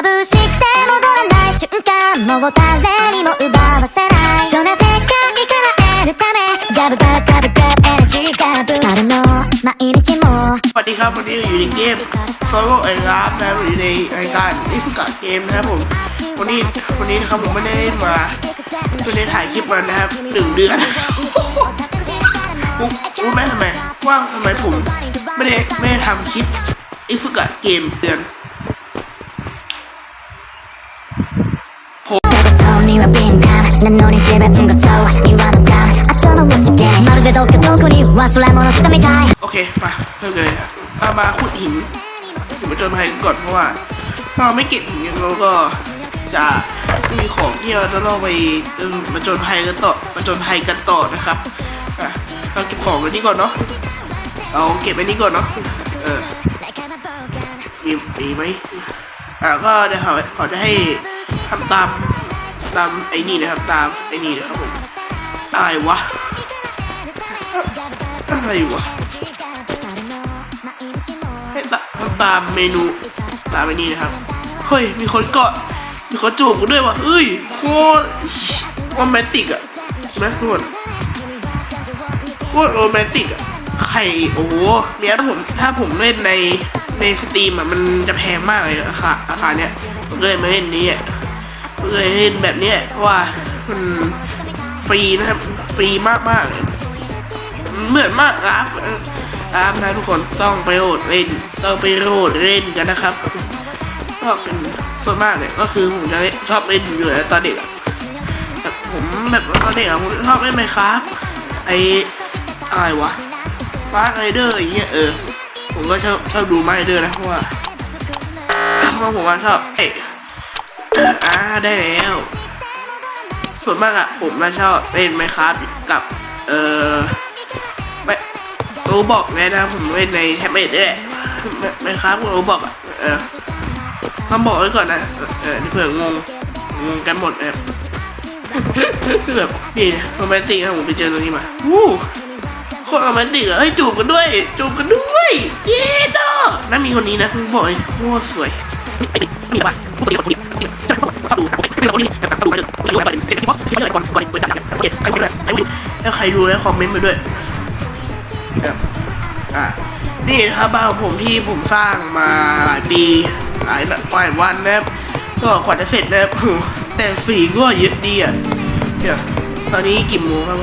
眩しくて戻らない瞬間もう誰にも奪わせないそんな世界から得るためガブガブガブガブエナジーガブ春の毎日も สวัสดีครับวันนี้เราอยู่ในเกม Solo and l a f นะครับอยู่ในรายการนิสกะเกมนะครับผมวันนี้วันนี้นะครับผมไม่ได้มาไม่ได้ถ่ายคลิปมานะครับหนึ่งเดือนรู้รู้ไหมทำไมว่างทำไมผมไม่ได้ไม่ได้ทำคลิปนิสกะเกมเดือน には敏感なのに自分ごと言わぬか後のしげまるでどっかどこに忘れ物したみたい โอเค มาเริ่มกันเลยมามาขุดหินหินมาจนภัยก่อนเพราะว่าถ้าเราไม่เก็บหินเนี่ยเราก็จะไม่มีของที่เราจะต้องไปเออมาจนภัยกันต่อมาจนภัยกันต่อนะครับอ่ะเราเก็บของไว้นี่ก่อนเนาะเอาเก็บไว้นี่ก่อนเนาะเออมีมีไหมอ่าก็เดี๋ยวเขาเขาจะให้ทำตาม ตามไอ้นี่นะครับ ตามไอ้นี่นะครับผมอะไรวะอะไรวะให้ตาตามเมนูตามไอ้นี่นะครับเฮ้ยมีคนเกาะมีคนจูบกูด้วยว่ะเฮ้ยโคตรโรแมนติกอะนะทุกคนโคตรโรแมนติกอะใครโอ้โหเนี่ยถ้าผมถ้าผมเล่นในในสตรีมอะมันจะแพงมากเลยราคาราคาเนี้ยผมเลยมาเล่นนี้อะ เลยเล่นแบบนี้เพราะว่ามันฟรีนะครับ ฟรีมากมากเลยเหมือนมากครับครับนะทุกคนต้องไปโหลดเล่นต้องไปโหลดเล่นกันนะครับก็เป็นส่วนมากเนี่ยก็คือผมจะชอบเล่นอยู่แล้วตอนเด็กแต่ผมแบบตอนเด็กอะผมชอบเล่นไหมครับไออะไรวะฟาไรเดอร์อย่างเงี้ยเออผมก็ชอบชอบดูมาไรเดอร์นะเพราะว่าเพราะผมว่าชอบเอ อ่าได้แล้ว ส่วนมากอะผมมาชอบเล่นไหมครับกับ เออไม่รู้บอกเลยนะผมเล่นในแท็บเล็ตด้วยไม่ไม่ครับรู้บอกอะเออต้องบอกไว้ก่อนนะ เออเผื่องงงงกันหมดนะครับคือแบบนี่โรแมนติกนะผมไปเจอตรงนี้มาวู้โคตรโรแมนติกอะเฮ้ยจูบกันด้วย จูบกันด้วย เย้ดอนั่นมีคนนี้นะบอกเลยโคตรสวยมีปะ ปกติปกติจะชอบดูไม่เราใครดูด้ใครดูแล้วคอมเมนต์ไปด้วยอะนี่นะครับบ้านของผมที่ผมสร้างมาหลายปีหลายหลายวันนะครับก็กว่าจะเสร็จนะครับแต่สีก็เยอะดีอะเดี๋ยวตอนนี้กี่โมงครับ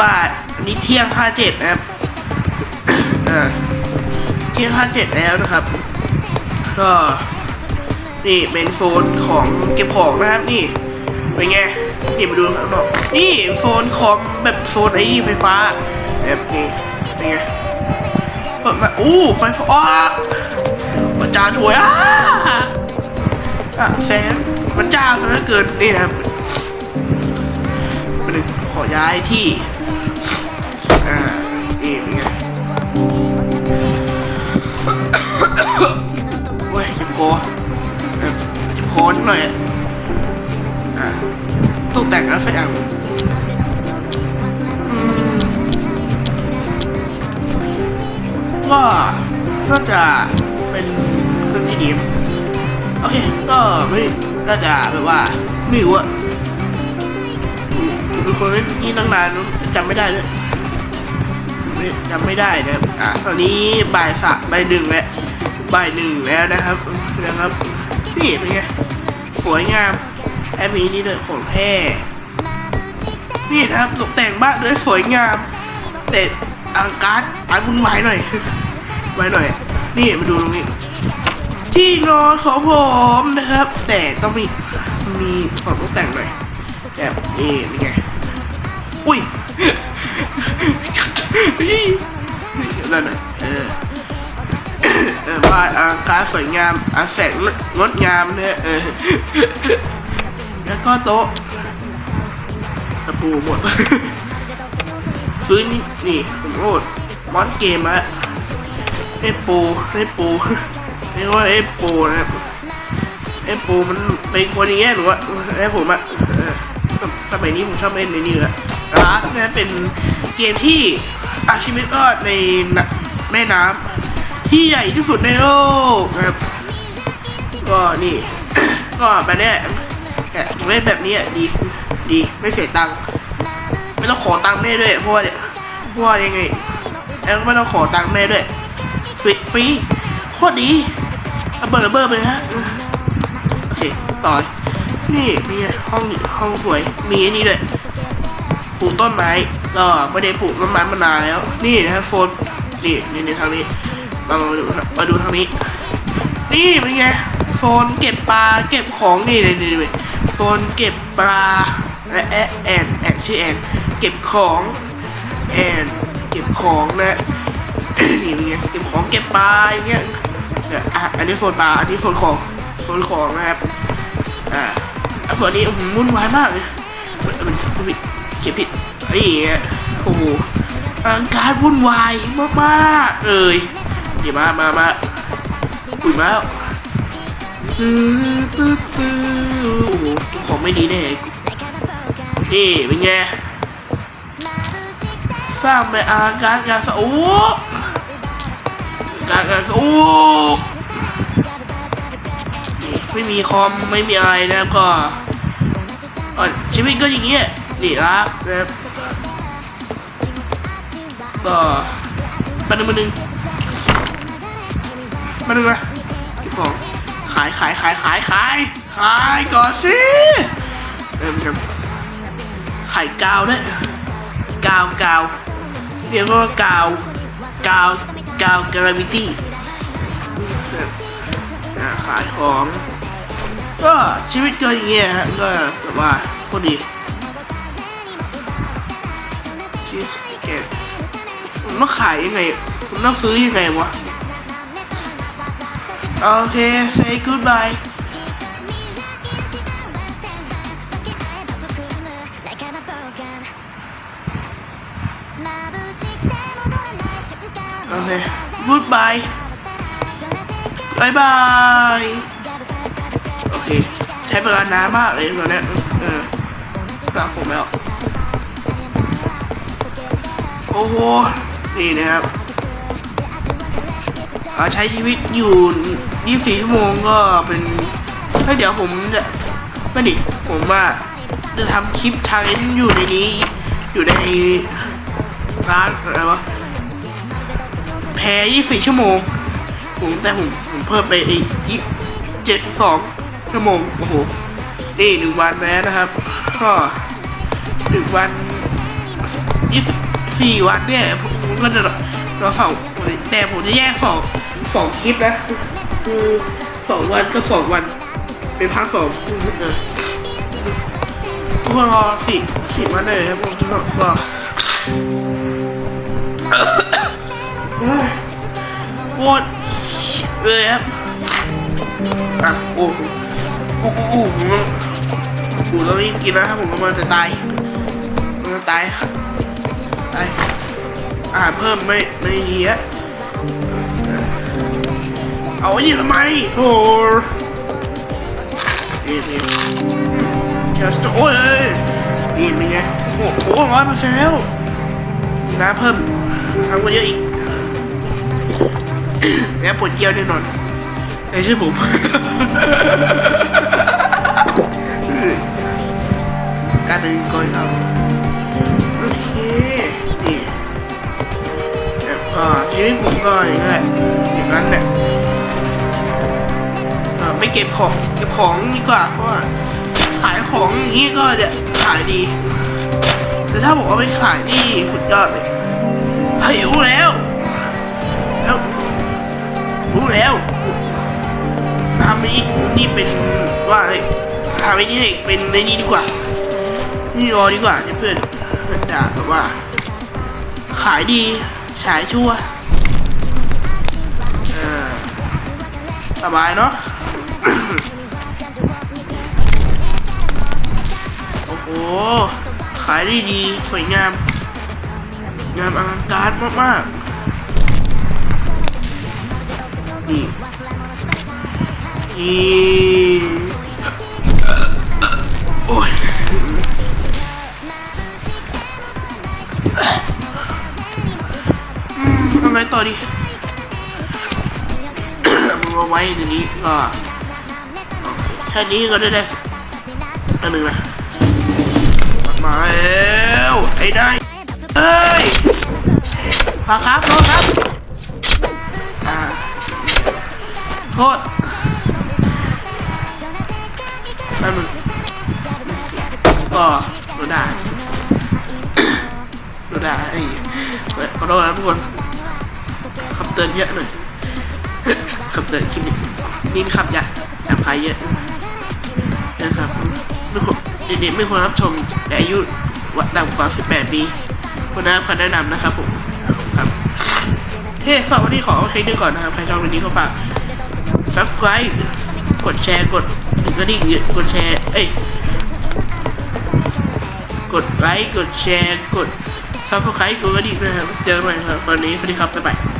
บายอันนี้เที่ยงห้าเจ็ดนะครับอ่าเที่ยงห้าเจ็ดแล้วนะครับ ก็ นี่เป็นโซนของเก็บของนะครับนี่เป็นไงนี่มาดูครับบอกนี่โซนของแบบโซนไอ้นี่ไฟฟ้าแบบนี้เป็นไงเปิดมาอู้ไฟฟ้าอ้ามันจ้าช่วยอะอะแสงมันจ้าซะเหลือเกินนี่นะครับมาดึงขอย้ายที่อ่านี่เป็นไงเว้ยเจ็บคอ คอนหน่อยอะตกแต่งอะไรสักอย่างอืมก็น่าจะเป็นเรื่องที่ดีโอเค ก็ไม่น่าจะแบบว่าไม่รู้อะเป็นคนที่ตั้งนานจำไม่ได้เลยจำไม่ได้นะครับอะตอนนี้บ่ายสามบ่ายหนึ่งแล้วบ่ายหนึ่งแล้วนะครับนะครับ นี่เป็นไงสวยงามแอมมีนี่เลยของแท้นี่นะครับตกแต่งบ้านด้วยสวยงามแต่อังการ์ดอันวุ่นวายหน่อยไว้หน่อย นี่มาดูตรงนี้ ที่นอนของผมนะครับ แต่ต้องมีมีของตกแต่งหน่อยแบบนี่เป็นไงอุ้ยนี่นั่นน่ะ เออวาดอาการสวยงามอาแสงงดงามเนี่ยเออแล้วก็โต๊ะตะปูหมด ซื้อนี่นี่ผมโหลดมอนเกมอะไอ้ปูไอ้ปูเรียกว่าไอ้ปูนะครับไอ้ปูมันเป็นคนอย่างเงี้ยหนูอะไอ้ผมอะสมัยนี้ผมชอบเล่นในนี่เลยอาร์ตนะเป็นเกมที่อาชีวิตรอดในแม่น้ำ ที่ใหญ่ที่สุดในโลกนะครับโก็นี่ ก็แบบเนี้ยเนี่ยเล่นแบบนี้อะดีดีไม่เสียตังค์ไม่ต้องขอตังค์แม่ด้วยเพราะว่าเนี่ยเพราะว่ายังไงแล้วก็ไม่ต้องขอตังค์แม่ด้วยฟรีฟรีโคตรดีระเบิดระเบิดไปเลยฮะโอเคต่อนี่มีไงห้องห้องสวยมีไอันนี้ด้วยปลูกต้นไม้ก็ไม่ได้ปลูกต้นไม้มานานแล้ว นี่นะครับโฟนนี่นี่ในทางนี้ มาดูมาดูทางนี้ นี่เป็นไงโซนเก็บปลาเก็บของนี่นี่นี่โซนเก็บปลาแอะแอนแอนชื่อแอนเก็บของแอนเก็บของนะนี่เป็นไงเก็บของเก็บปลาอย่างเงี้ยเนี่ยอะอันนี้โซนปลาอันนี้โซนของโซนของนะครับอ่าอะส่วนนี้อื้อหือวุ่นวายมากเลยมันผิดเขียนผิดนี่ไงโอ้โหการวุ่นวายมากๆเลย เดี๋ยวมามามาอุ้ยมาแล้วตื้อตื้อตื้อโอ้โหของไม่ดีแน่นี่เป็นไงสร้างเป็นอาการงานสะโอ้การงานสโอ้ไม่มีคอมไม่มีอะไรนะก็ชีวิตก็อย่างเงี้ยนี่รักนะครับก็มาหนึ่งมาหนึ่ง มาดูนะเก็บของขายขายขายขายขายขายก่อนสิเออมันขายกาวด้วยกาวกาวเรียกว่ากาวกาวกาวกราวิตี้ขายของ ก็ชีวิตก็อย่างเงี้ยฮะก็แบบว่าโคตรดีชีสแกะผมต้องขายยังไงผมต้องซื้อยังไงวะ โอเค say goodbye โอเค goodbye บายบาย โอเค ใช้เวลานานมากเลยตอนเนี้ยเออตามผมแล้ว โอ้โห นี่นะครับอ่าใช้ชีวิตอยู่ 24ชั่วโมงก็เป็นเฮ้เดี๋ยวผมจะไม่ดิผมว่าจะทำคลิปทางอยู่ในนี้ อยู่ในร้านอะไรวะแพร24ชั่วโมง ผมแต่ผมผมเพิ่มไปอีกยี่72ชั่วโมงโอ้โหนี่หนึ่งวันแล้วนะครับ ก็หนึ่งวันยี่สี่วันเนี่ยผมก็จะเราสองแต่ผมจะแยกสองสองคลิปนะ คือสองวันกับสองวันเป็นพักสองเออทุกคนรอสี่สี่วันเลยครับผมก็ก็โคตรเลยครับอะโอ้โหโอ้โหโอ้โหผมต้องรีบกินนะครับผมกำลังจะตายกำลังจะตายครับไปอ่าเพิ่มไม่ไม่ดีอะ เอาไว้นี่ทำไมโอ้นี่นี่แคสโตโอ้ยเอ้ยนี่เป็นไงโอ้โหร้อยเปอร์เซ็นต์แล้วน้ำเพิ่มทำกันเยอะอีกแล้วปวดเจียวแน่นอนไม่ใช่ผมการเดินก่อนเอาโอเคนี่แล้วก็ชีวิตผมก็อย่างนั้นแหละอย่างนั้นแหละเออ ไม่เก็บของเก็บของดีกว่าเพราะว่าขายของนี้ก็จะขายดี แต่ถ้าบอกว่าไม่ขายนี่สุดยอดเลยเฮ้รู้แล้วแล้วรู้แล้วทำนี้นี่เป็นว่าทำไอ้นี่ให้เป็นในนี้ดีกว่า นี่รอดีกว่าเพื่อนเพื่อนแบบว่า ขายดีฉายชั่วสบายเนาะ โอ้โห ขายได้ดี สวยงาม งามอลังการมากๆ นี่ นี่โอ้ยทำไงต่อดีเอาไว้ในนี้ก็ แค่นี้ก็ได้ได้อันหนึ่งนะมาแล้วไอ้ได้เอ้ยมาครับโทษครับโทษแป๊บนึงก็โดนด่าโดนด่าไอ้ขอโทษนะทุกคนคำเตือนเยอะหน่อยคำเตือนคลิปนี้นี่ครับอย่าแอบขายเยอะ นะครับไม่ควรเด็กๆไม่ควรรับชมแต่อายุต่ำกว่า 18 ปีคนนะครับคำแนะนำนะครับผมครับเฮ้สำหรับวันนี้ขอคลิปนี้ก่อนนะครับใครชอบวันนี้ก็ฝาก subscribe กดแชร์กดกระดิ่งกดแชร์เอ้ยกดไลค์กดแชร์กด subscribe กดกระดิ่งนะครับเจอกันใหม่ครับวันนี้สวัสดีครับบ๊ายบาย